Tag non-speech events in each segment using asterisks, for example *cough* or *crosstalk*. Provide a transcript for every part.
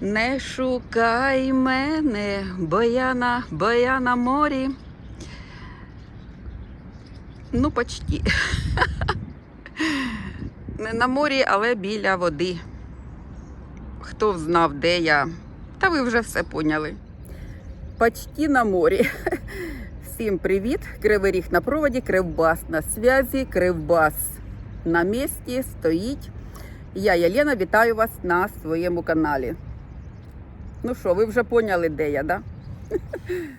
Не шукай мене, бо я на, бо я на морі. Ну, почти. *laughs* Не на морі, але біля води. Хто знав, де я. Та ви вже все поняли. Почти на морі. *laughs* Всім привіт! Кривий ріг на проводі, кривбас на зв'язі, кривбас на місці стоїть. Я Єлена, вітаю вас на своєму каналі. Ну що, ви вже поняли, де я, да?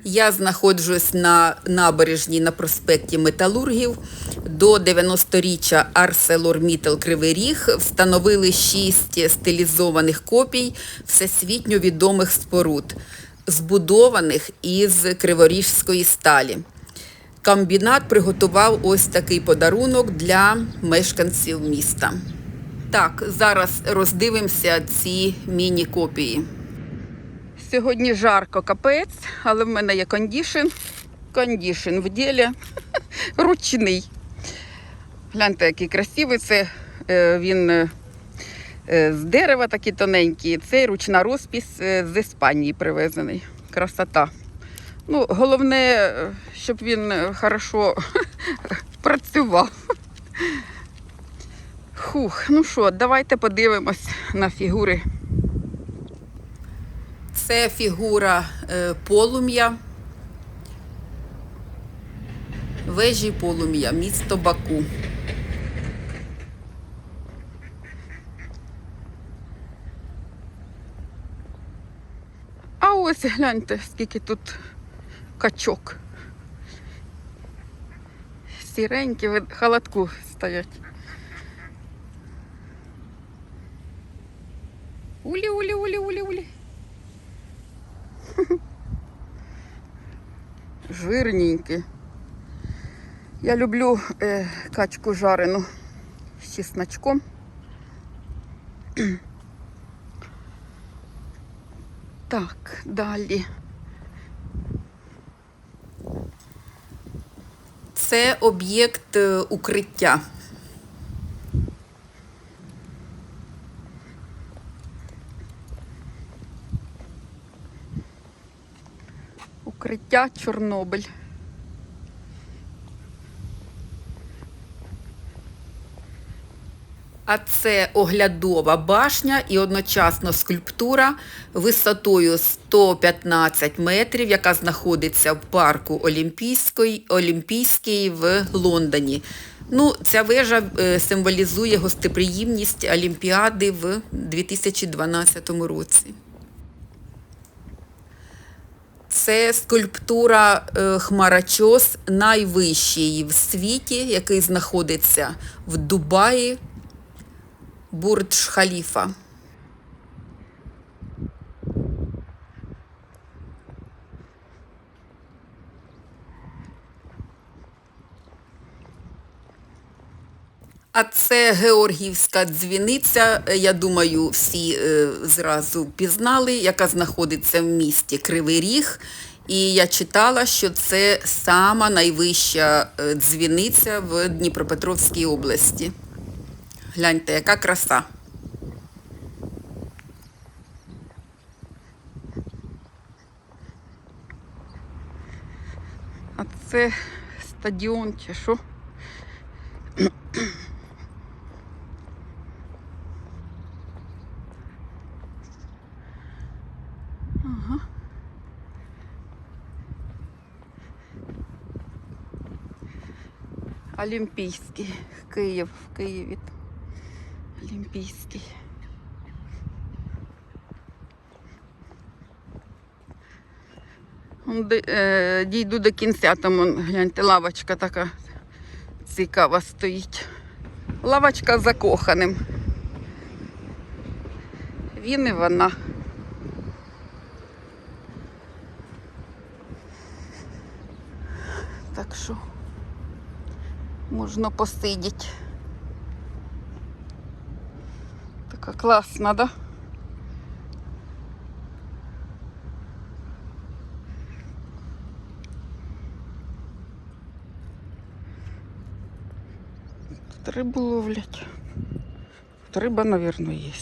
Я знаходжусь на набережній на проспекті Металургів. До 90-річчя ArcelorMittal Кривий Ріг встановили шість стилізованих копій всесвітньо відомих споруд, збудованих із криворіжської сталі. Комбінат приготував ось такий подарунок для мешканців міста. Так, зараз роздивимося ці міні-копії. Сьогодні жарко капець, але в мене є кондішн. Кондішн в ділі. *laughs* Ручний. Гляньте, який красивий. Це е, він е, е, з дерева такий тоненький. Це ручна розпис е, з Іспанії привезений. Красота. Ну, головне, щоб він хорошо *laughs* працював. Хух, ну що, давайте подивимось на фігури. Це фігура е, полум'я. Вежі полум'я, місто Баку. А ось гляньте, скільки тут качок. Сіренькі в халатку стоять. Улі, улі, улі, улі, улі. Жирненькі. Я люблю е, качку жарену з чесночком. *clears throat* Так, далі. Це об'єкт е, укриття. Укриття Чорнобиль. А це оглядова башня і одночасно скульптура висотою 115 метрів, яка знаходиться в парку Олімпійський, Олімпійський в Лондоні. Ну, ця вежа е, символізує гостеприємність Олімпіади в 2012 році. Це скульптура е, Хмарачос, найвищий в світі, який знаходиться в Дубаї, Бурдж А це Георгіївська дзвіниця. Я думаю, всі е, зразу пізнали, яка знаходиться в місті Кривий Ріг. І я читала, що це сама найвища е, дзвіниця в Дніпропетровській області. Гляньте, яка краса. А це стадіон чи що? Олімпійський. Київ, в Києві. Олімпійський. Е, Дійду до кінця, там гляньте, лавочка така цікава стоїть. Лавочка з закоханим. Він і вона. Так що можна посидіти. Така класна, да? Рибу ловлять. Риба, мабуть, є.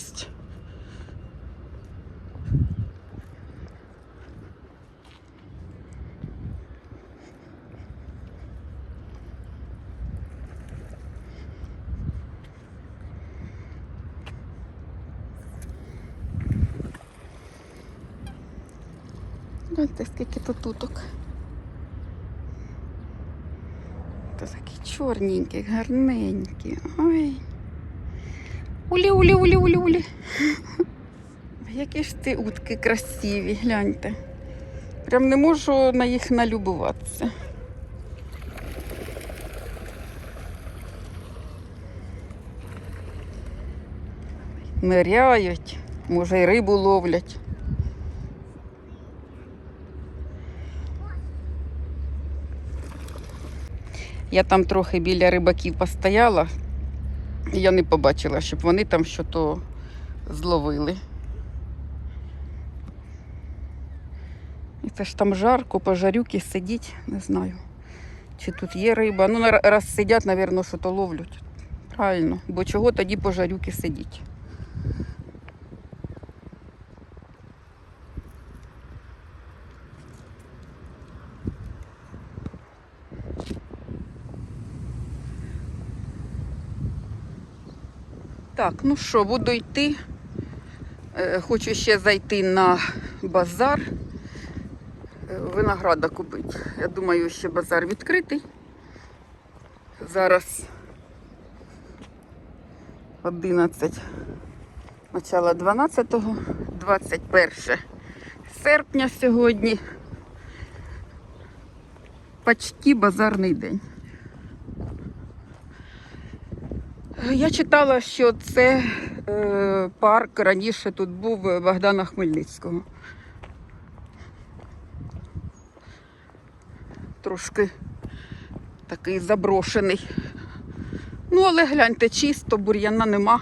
Гляньте, скільки тут уток. Та такі чорненькі, гарненькі. Ой. Улі, улі, улі, улі, улі. Які ж ти утки красиві, гляньте. Прям не можу на їх налюбуватися. Ниряють, може й рибу ловлять. Я там трохи біля рибаків постояла, і я не побачила, щоб вони там щось зловили. І це ж там жарко, пожарюки сидіть, не знаю. Чи тут є риба. Ну, раз сидять, напевно, що то ловлять. Правильно, бо чого тоді пожарюки сидіть. Так, ну що, буду йти. Е, Хочу ще зайти на базар. Е, Винограда купити. Я думаю, ще базар відкритий. Зараз 11, начало 12-го, 21 серпня сьогодні. Почти базарний день. Я читала, що це е, парк раніше тут був Богдана Хмельницького. Трошки такий заброшений. Ну, але гляньте, чисто, бур'яна нема.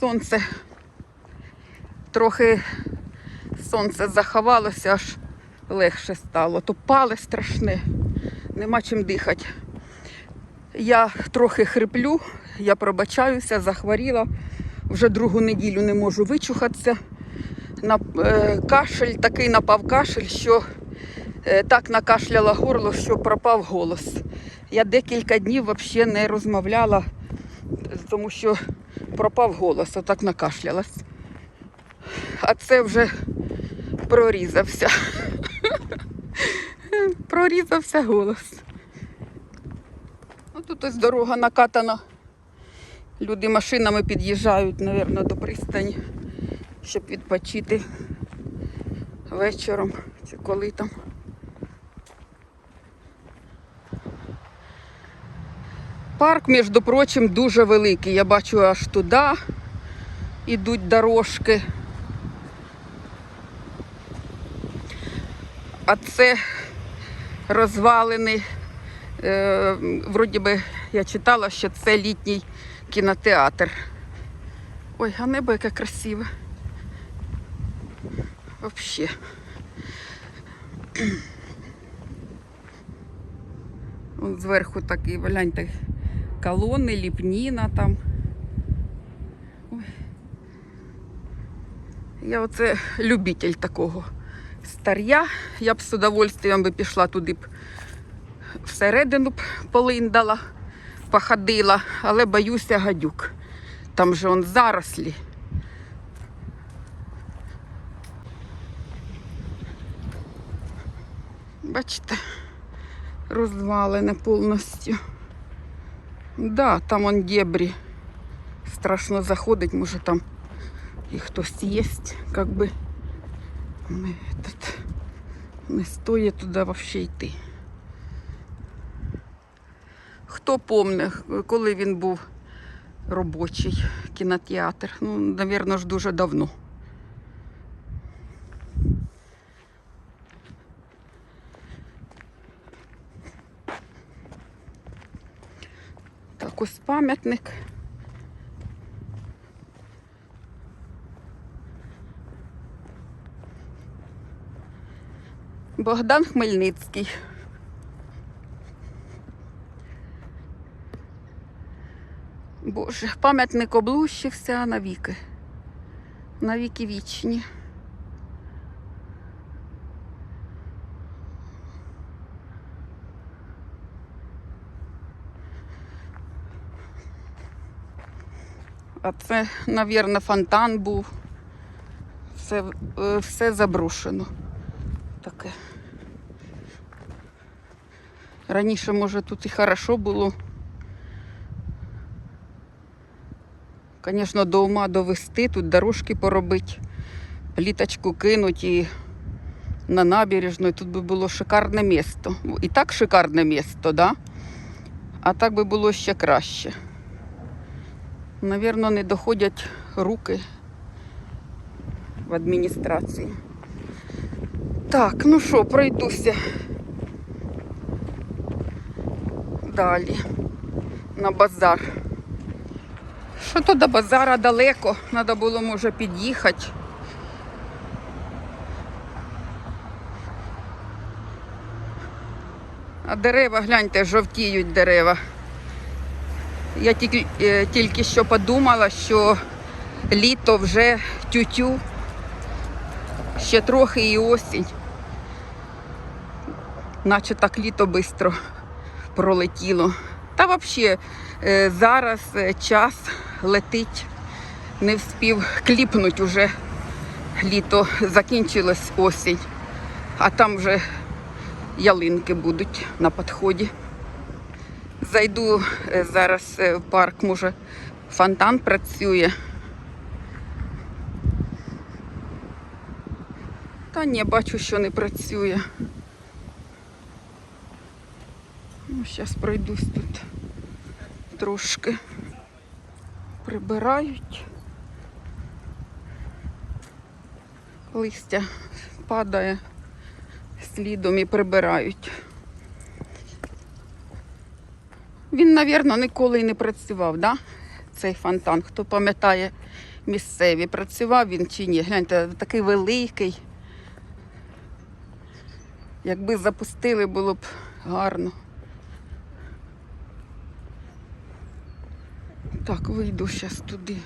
Сонце трохи сонце заховалося, аж легше стало. То пале страшне, нема чим дихати. Я трохи хриплю, я пробачаюся, захворіла. Вже другу неділю не можу вичухатися. На, е, кашель такий напав кашель, що е, так накашляла горло, що пропав голос. Я декілька днів взагалі не розмовляла, тому що пропав голос, отак накашлялась. А це вже прорізався. Прорізався голос. Ну, тут ось дорога накатана. Люди машинами під'їжджають, мабуть, до пристані, щоб відпочити вечором чи коли там. Парк, між прочим, дуже великий. Я бачу аж туди йдуть дорожки. А це розвалений. Е, вроді би я читала, що це літній кінотеатр. Ой, а небо яке красиве. Вообще. Вон зверху такі, гляньте, колони, ліпніна там. Ой. Я оце любитель такого стар'я. Я б з удовольствием би пішла туди б всередину б полиндала, походила, але боюся гадюк. Там же он зарослі. Бачите, розвалене повністю. Да, там он дебрі. Страшно заходить, може там і хтось є, как би не, этот, не стоїть туди взагалі йти. Хто помне, коли він був робочий кінотеатр? Ну, напевно ж, дуже давно. Так, ось пам'ятник. Богдан Хмельницький. Боже, пам'ятник облущився навіки. Навіки вічні. А це, мабуть, фонтан був. Все, е, все заброшено. Таке. Раніше, може, тут і хорошо було. Звісно, до ума довести, тут дорожки поробити, пліточку кинуть і на набережну, тут би було шикарне місто. І так шикарне місто, да? а так би було ще краще. Навірно, не доходять руки в адміністрації. Так, ну що, пройдуся далі на базар. Що то до базара далеко, треба було, може, під'їхати. А дерева, гляньте, жовтіють дерева. Я тільки, е, тільки що подумала, що літо вже тютю, ще трохи і осінь. Наче так літо швидко пролетіло. Та взагалі зараз е, час летить, не вспів кліпнуть уже літо, закінчилась осінь, а там вже ялинки будуть на підході. Зайду е, зараз е, в парк, може, фонтан працює. Та ні, бачу, що не працює. Ну, зараз пройдусь тут трошки. Прибирають. Листя падає слідом і прибирають. Він, мабуть, ніколи і не працював, да? цей фонтан. Хто пам'ятає місцеві, працював він чи ні. Гляньте, такий великий. Якби запустили, було б гарно. Так, вийду зараз туди.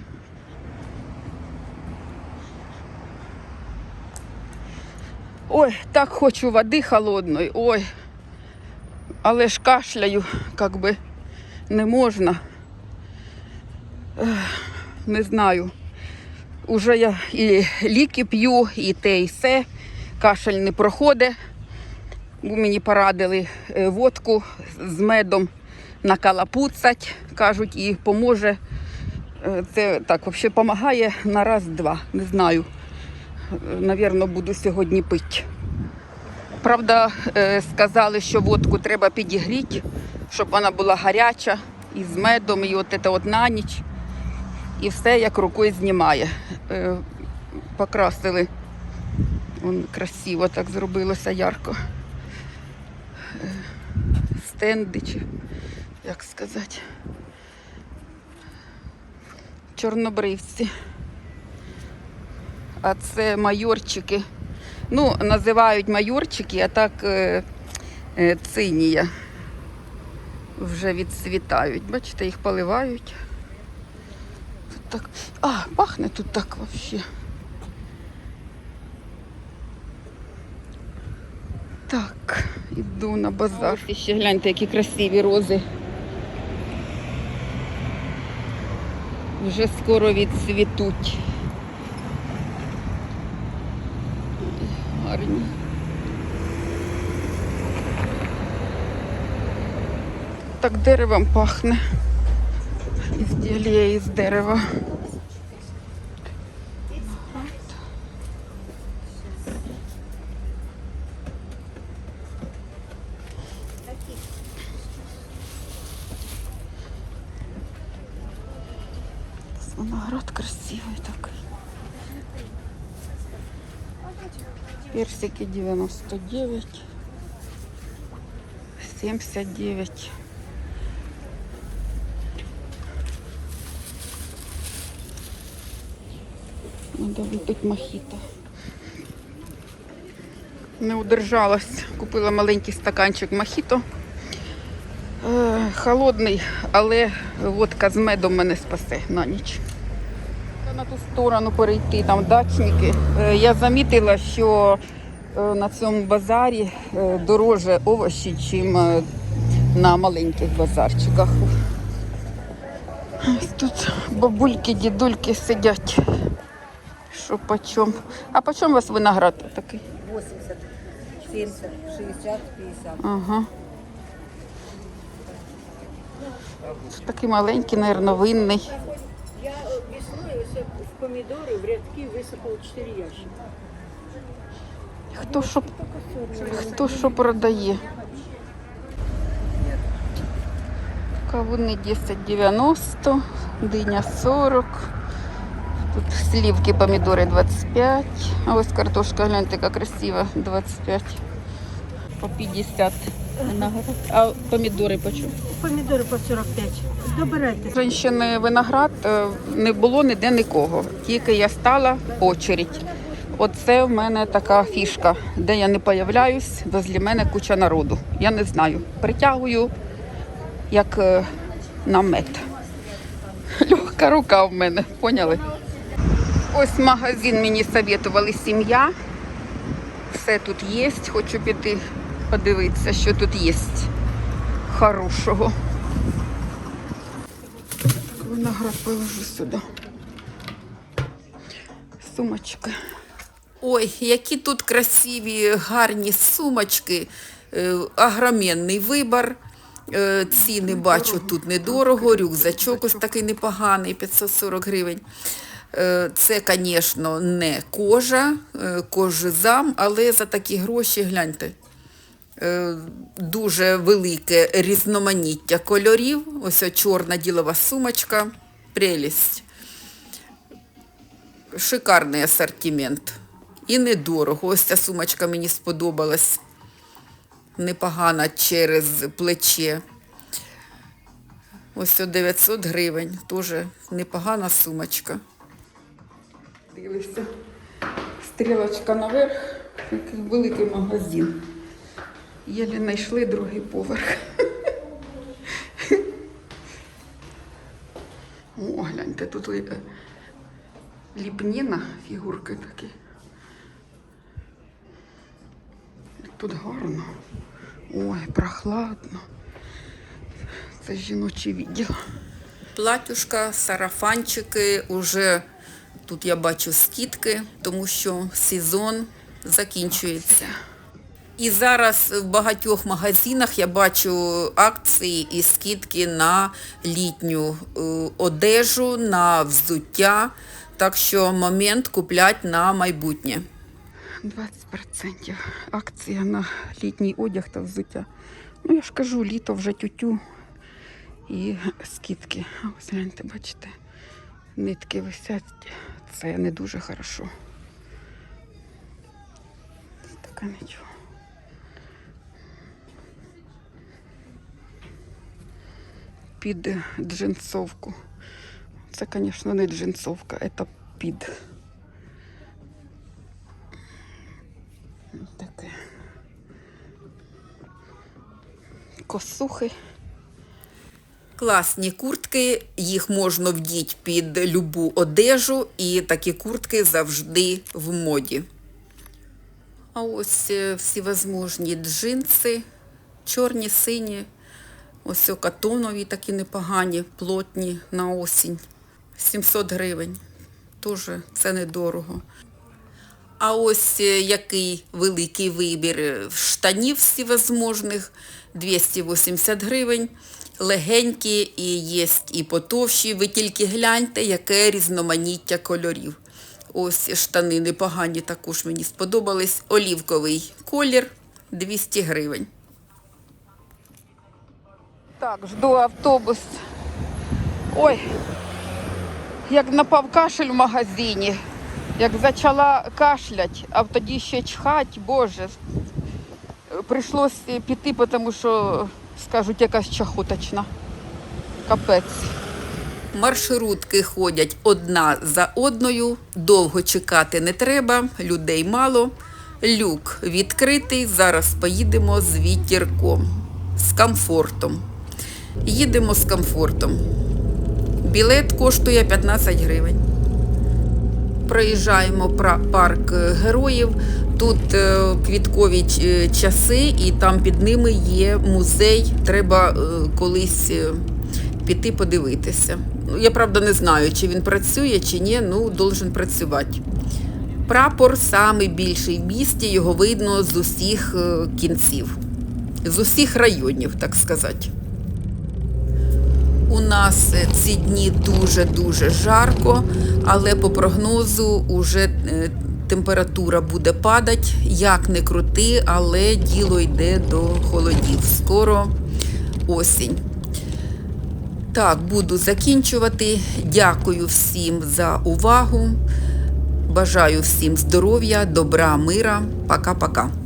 Ой, так хочу води холодної. Ой. Але ж кашляю, як би не можна. Не знаю. Уже я і ліки п'ю, і те, і все. Кашель не проходить. Мені порадили е, водку з медом накалапуцать, кажуть, і поможе. Е, Це так взагалі допомагає на раз-два. Не знаю. Навірно, буду сьогодні пити. Правда, е, сказали, що водку треба підігріти, щоб вона була гаряча і з медом, і от це от на ніч. І все як рукою знімає. Е, Покрасили. Вон красиво так зробилося ярко. Стенди, як сказати. Чорнобривці. А це майорчики. Ну, називають майорчики, а так е, е, цинія. Вже відцвітають. Бачите, їх поливають. Тут так. А, пахне тут так взагалі. Так, іду на базар. Ось ще гляньте, які красиві рози. Вже скоро відцвітуть. Гарні. Так деревом пахне. Ізділля із дерева. Виноград красивий такий. Персики 99, 79. Надо випити мохіто. Не удержалась. Купила маленький стаканчик мохіто. Е, холодний, але водка з медом мене спасе на ніч. На ту сторону перейти, там дачники. Е, Я замітила, що е, на цьому базарі е, дороже овочі, ніж на маленьких базарчиках. Ось тут бабульки, дідульки сидять. Що почем? А почем у вас виноград такий? 80, 70, 60, 50. Ага. Такий маленький, мабуть, винний. Помідори в рядки висипала 4 ящика. Хто що, хто що продає? Кавуни 10,90, диня 40. Тут сливки, помідори 25. А ось картошка, гляньте, яка красива, 25. По 50 виноград. А помідори по чому? Помідори по 45. Добирайте. Женщини виноград е, не було ніде нікого. Тільки я стала очередь. Оце в мене така фішка, де я не появляюсь, возле мене куча народу. Я не знаю. Притягую як е, намет. *laughs* Легка рука в мене, поняли? Ось магазин мені советували сім'я. Все тут є. Хочу піти подивитися, що тут є хорошого. Виноград положу сюди. Сумочка. Ой, які тут красиві, гарні сумочки. Е, Агроменний вибір. Е, Ціни бачу тут недорого. Рюкзачок ось такий непоганий, 540 гривень. Е, Це, звісно, не кожа, е, кожезам, але за такі гроші гляньте. Е, дуже велике різноманіття кольорів. Ось чорна ділова сумочка. Прелість. Шикарний асортимент. І недорого. Ось ця сумочка мені сподобалась. Непогана через плече. Ось 900 гривень. Теж непогана сумочка. Дивишся. Стрілочка наверх. Великий магазин. Єлі знайшли другий поверх. О, гляньте, тут ліпніна, фігурки такі. Тут гарно. Ой, прохладно. Це жіночий відділ. Платюшка, сарафанчики, уже тут я бачу скидки, тому що сезон закінчується. І зараз в багатьох магазинах я бачу акції і скидки на літню е, одежу, на взуття. Так що момент куплять на майбутнє. 20% акція на літній одяг та взуття. Ну я ж кажу, літо вже тютю і скидки. Ось гляньте, бачите, нитки висять. Це не дуже хорошо. Така нічого. Під джинсовку. Це, звісно, не джинсовка, це під. Таке. Косухи. Класні куртки, їх можна вдіти під любу одежу, і такі куртки завжди в моді. А ось е, всівозможні джинси, чорні, сині, ось катонові такі непогані, плотні на осінь. 700 гривень. Тоже це недорого. А ось е, який великий вибір е, штанів всевозможних, 280 гривень, легенькі і є і потовщі. Ви тільки гляньте, яке різноманіття кольорів. Ось штани непогані також мені сподобались. Олівковий колір 200 гривень. Так, жду автобус. Ой, як напав кашель в магазині, як почала кашлять, а тоді ще чхать, боже. Прийшлось піти, тому що, скажуть, якась чахоточна. Капець. Маршрутки ходять одна за одною, довго чекати не треба, людей мало. Люк відкритий. Зараз поїдемо з вітірком, з комфортом. Їдемо з комфортом. Білет коштує 15 гривень. Проїжджаємо парк героїв. Тут е, квіткові е, часи, і там під ними є музей. Треба е, колись е, піти подивитися. Ну, я правда не знаю, чи він працює, чи ні, ну, должен працювати. Прапор самий більший в місті, його видно з усіх е, кінців, з усіх районів, так сказати. У нас е, ці дні дуже-дуже жарко, але по прогнозу уже е, температура буде падати. Як не крути, але діло йде до холодів. Скоро осінь. Так, буду закінчувати. Дякую всім за увагу. Бажаю всім здоров'я, добра, мира. Пока-пока.